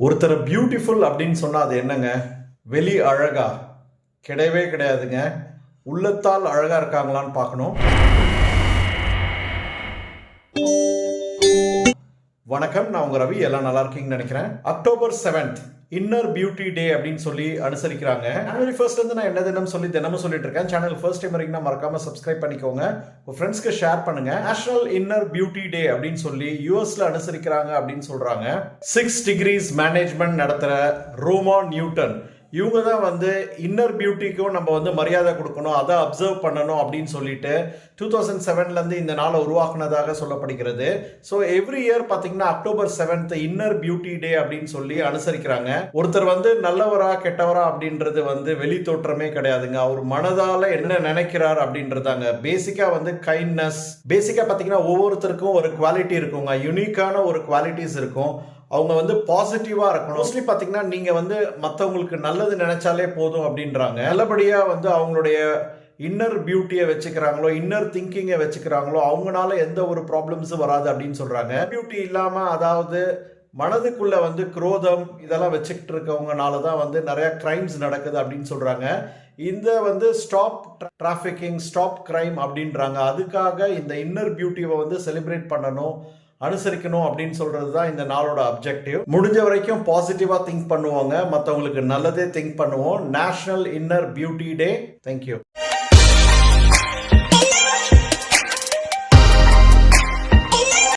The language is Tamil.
ஒருத்தரை பியூட்டிஃபுல் அப்படின்னு சொன்னால் அது என்னங்க? வெளி அழகா. கிடையவே கிடையாதுங்க. உள்ளத்தால் அழகா இருக்காங்களான்னு பார்க்கணும். வணக்கம் நான் உங்க ரவி. எல்லாம் நல்லா இருக்கீங்கன்னு நினைக்கிறேன். October seventh inner beauty day அப்படின்னு சொல்லி அனுசரிக்கிறாங்க. ஜனவரி ஃபர்ஸ்ட் இருந்து நான் என்ன தினம் சொல்லி தினமும் சொல்லிட்டு இருக்கேன். சேனல் ஃபர்ஸ்ட் டைம் வரைக்கும் மறக்காம சப்ஸ்கிரைப் பண்ணிக்கோங்க. உங்க ஃப்ரெண்ட்ஸ்க்கு ஷேர் பண்ணுங்க. நேஷனல் இன்னர் பியூட்டி டே அப்படின்னு சொல்லி யூஎஸ்ல அனுசரிக்கிறாங்க அப்படின்னு சொல்றாங்க. சிக்ஸ் டிகிரிஸ் மேனேஜ்மெண்ட் நடத்துற ரோமா நியூட்டன் இவங்க தான் வந்து இன்னர் பியூட்டிக்கும் நம்ம வந்து மரியாதை கொடுக்கணும் அதை அப்சர்வ் பண்ணணும் அப்படின்னு சொல்லிட்டு டூ தௌசண்ட் செவன்லேருந்து இந்த நாளை உருவாக்குனதாக சொல்லப்படுகிறது. ஸோ எவ்ரி இயர் பார்த்தீங்கன்னா October seventh inner beauty day அப்படின்னு சொல்லி அனுசரிக்கிறாங்க. ஒருத்தர் வந்து நல்லவரா கெட்டவரா அப்படின்றது வந்து வெளி தோற்றமே கிடையாதுங்க. அவர் மனதால் என்ன நினைக்கிறார் அப்படின்றதாங்க. பேசிக்காக வந்து கைண்ட்னஸ் பேசிக்காக பார்த்தீங்கன்னா ஒவ்வொருத்தருக்கும் ஒரு குவாலிட்டி இருக்குங்க. யூனிக்கான ஒரு குவாலிட்டிஸ் இருக்கும். அவங்க வந்து பாசிட்டிவா இருக்கணும். மோஸ்ட்லி பாத்தீங்கன்னா நீங்க வந்து மத்தவங்களுக்கு நல்லது நினைச்சாலே போதும் அப்படின்றாங்க. நல்லபடியா வந்து அவங்களுடைய இன்னர் பியூட்டியை வச்சுக்கிறாங்களோ இன்னர் திங்கிங்கை வச்சுக்கிறாங்களோ அவங்களால எந்த ஒரு ப்ராப்ளம்ஸும் வராது அப்படின்னு சொல்றாங்க. பியூட்டி இல்லாம அதாவது மனதுக்குள்ள வந்து குரோதம் இதெல்லாம் வச்சுக்கிட்டு இருக்கவங்கனால தான் வந்து நிறைய கிரைம்ஸ் நடக்குது அப்படின்னு சொல்றாங்க. இந்த வந்து ஸ்டாப் டிராஃபிக்கிங் ஸ்டாப் கிரைம் அப்படின்றாங்க. அதுக்காக இந்த இன்னர் பியூட்டியை வந்து செலிப்ரேட் பண்ணணும். அனுசரிக்கணும் அப்படின்னு சொல்றது தான் இந்த நாளோட அப்ஜெக்டிவ் முடிஞ்ச வரைக்கும் பாசிட்டிவா திங்க் பண்ணுவாங்க. மற்றவங்களுக்கு நல்லதே திங்க் பண்ணுவோம். National inner beauty day thank you